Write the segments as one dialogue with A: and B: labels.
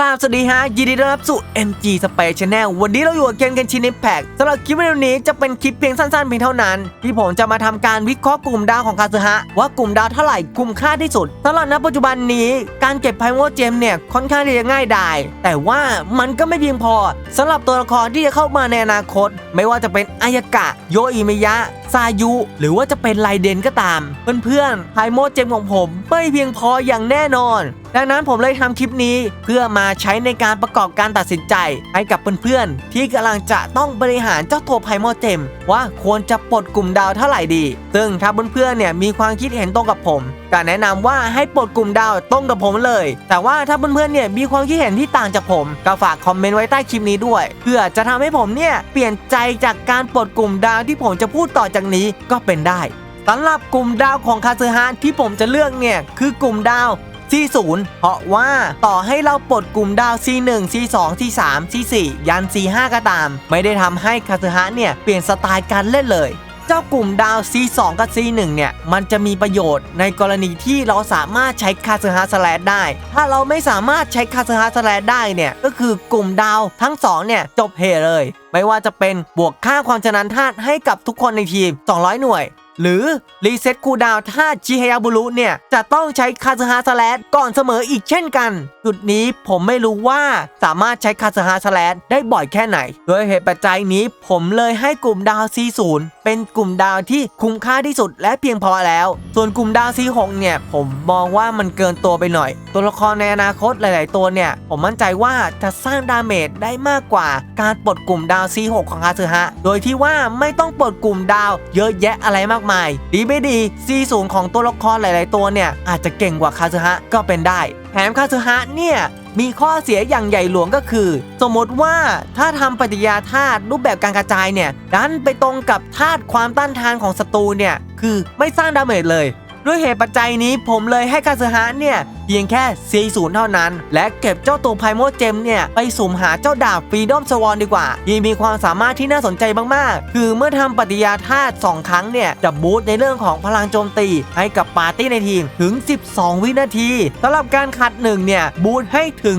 A: ราบสวัสดีฮะยินดีต้อนรับสู่ MG Space Channel วันนี้เราอยู่กับเกมกันชิน Impact สำหรับคลิปวิดีโอนี้จะเป็นคลิปเพียงสั้นๆเพียงเท่านั้น ที่ผมจะมาทำการวิเคราะห์กลุ่มดาวของคาซึฮะว่ากลุ่มดาวเท่าไหร่คุ้มค่าที่สุดสำหรับณปัจจุบันนี้การเก็บไพโมเจมเนี่ยค่อนข้างที่จะง่ายดายแต่ว่ามันก็ไม่เพียงพอสำหรับตัวละครที่จะเข้ามาในอนาคต ไม่ว่าจะเป็นอายากะโยอิเมยะ ซายุ หรือว่าจะเป็นไลเดนก็ตาม เพื่อนๆไพโมเจมของผมไม่เพียงพออย่างแน่นอน ดังนั้นผมเลยทำคลิปนี้เพื่อมาใช้ในการประกอบการตัดสินใจ ให้กับเพื่อนๆ ที่กำลังจะต้องบริหารเจ้าตัวไพโมเจม ว่าควรจะปลดกลุ่มดาวเท่าไหร่ดี ซึ่งถ้าเพื่อนๆเนี่ยมีความคิดเห็นตรงกับผม ก็แนะนำว่าให้ปลดกลุ่มดาวตรงกับผมเลย แต่ว่าถ้าเพื่อนๆเนี่ยมีความคิดเห็นที่ต่างจากผม ก็ฝากคอมเมนต์ไว้ใต้คลิปนี้ด้วย เพื่อจะทำให้ผมเนี่ยเปลี่ยนใจจากการปลดกลุ่มดาวที่ผมจะพูดต่อจากนี้ก็เป็นได้สำหรับกลุ่มดาวของคาซึฮะที่ผมจะเลือกเนี่ยคือกลุ่มดาว C0 เพราะว่าต่อให้เราปลดกลุ่มดาว C1 C2 C3 C4 ยัน C5 ก็ตาม ไม่ได้ทำให้คาซึฮะเนี่ย เปลี่ยนสไตล์การเล่นเลย เจ้ากลุ่มดาว C2 กับ C1 เนี่ย มันจะมีประโยชน์ในกรณีที่เราสามารถใช้คาซึฮาสแลดได้ ถ้าเราไม่สามารถใช้คาซึฮาสแลดได้เนี่ย ก็คือกลุ่มดาวทั้งสองเนี่ย จบเหเลย ไม่ว่าจะเป็นบวกค่าความชนะธาตุให้กับทุกคนในทีม 200 หน่วย หรือรีเซ็ตคูดาวถ้าชิเฮยาบุรุเนี่ย จะต้องใช้คาซฮาสแลดก่อนเสมออีกเช่นกัน จุดนี้ผมไม่รู้ว่าสามารถใช้คาซฮาสแลดได้บ่อยแค่ไหน โดยเหตุปัจจัยนี้ผมเลยให้กลุ่มดาว C0 เป็นกลุ่มดาวที่คุ้มค่าที่สุดและเพียงพอแล้ว ส่วนกลุ่มดาว C6 เนี่ย ผมมองว่ามันเกินตัวไปหน่อย ตัวละครในอนาคตหลาย ๆ ตัวเนี่ย ผมมั่นใจว่าจะสร้างดาเมจได้มากกว่า การปลดกลุ่มดาว C6 ของคาซฮะโดยที่ว่าไม่ต้องปลดกลุ่มดาวเยอะแยะอะไรมากมาย ดีไม่ดีซีสูงของตัวละครหลาย ๆ ตัวเนี่ย อาจจะเก่งกว่าคาซึฮะก็เป็นได้แถมคาซึฮะเนี่ยมีข้อเสียอย่างใหญ่หลวงก็คือ สมมติว่าถ้าทำปฏิยาธาตุรูปแบบการกระจายเนี่ยดันไปตรงกับธาตุความต้านทานของศัตรูเนี่ยคือไม่สร้างดาเมจเลย ด้วยเหตุปัจจัยนี้ผมเลยให้คาซึฮะเนี่ยเพียงแค่ C0 เท่านั้น และเก็บเจ้าตัวไพโมเจมเนี่ย ไปสุ่มหาเจ้าดาบฟรีดอมสวอนดีกว่าที่มีความสามารถที่น่าสนใจมาก ๆ คือเมื่อทำปฏิยาธาตุ2ครั้งเนี่ย จะบูสต์ในเรื่องของพลังโจมตี ให้กับปาร์ตี้ในทีมถึง 12 วินาทีสำหรับการขัด1เนี่ยบูสต์ให้ถึง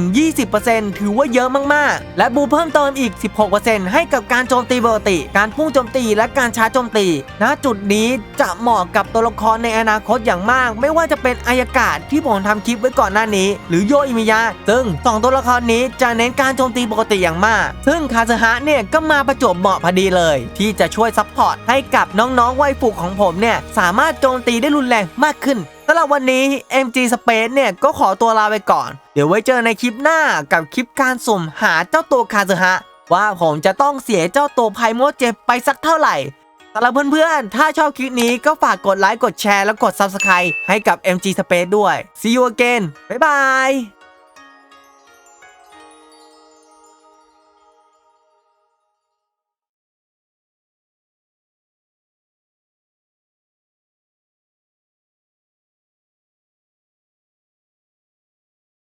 A: 20%ถือว่าเยอะมาก ๆ และบูเพิ่มเติมอีก 16%ให้กับการโจมตีปกติ การพุ่งโจมตีและการชาร์จโจมตีณจุดนี้จะเหมาะกับตัวละครในอนาคตอย่างมาก ไม่ว่าจะเป็นอายกาศที่ผมทำคลิปไว้ก่อนหน้านี้ หรือโยอิมิยะซึ่งสองตัวละครนี้จะเน้นการโจมตีปกติอย่างมาก ซึ่งคาซึฮะเนี่ยก็มาประจวบเหมาะพอดีเลย ที่จะช่วยซัพพอร์ตให้กับน้องๆวัยฝึกของผมเนี่ยสามารถโจมตีได้รุนแรงมากขึ้นสำหรับวันนี้ MG Space เนี่ยก็ขอตัวลาไปก่อน เดี๋ยวไว้เจอในคลิปหน้ากับคลิปการสุ่มหาเจ้าตัวคาซึฮะว่าผมจะต้องเสียเจ้าตัวไพโมเจไปสักเท่าไหร่ สำหรับเพื่อนๆ ถ้าชอบคลิปนี้ก็ฝากกดไลค์ กดแชร์ แล้วกด Subscribe ให้กับ MG Space ด้วย See you again บ๊ายบาย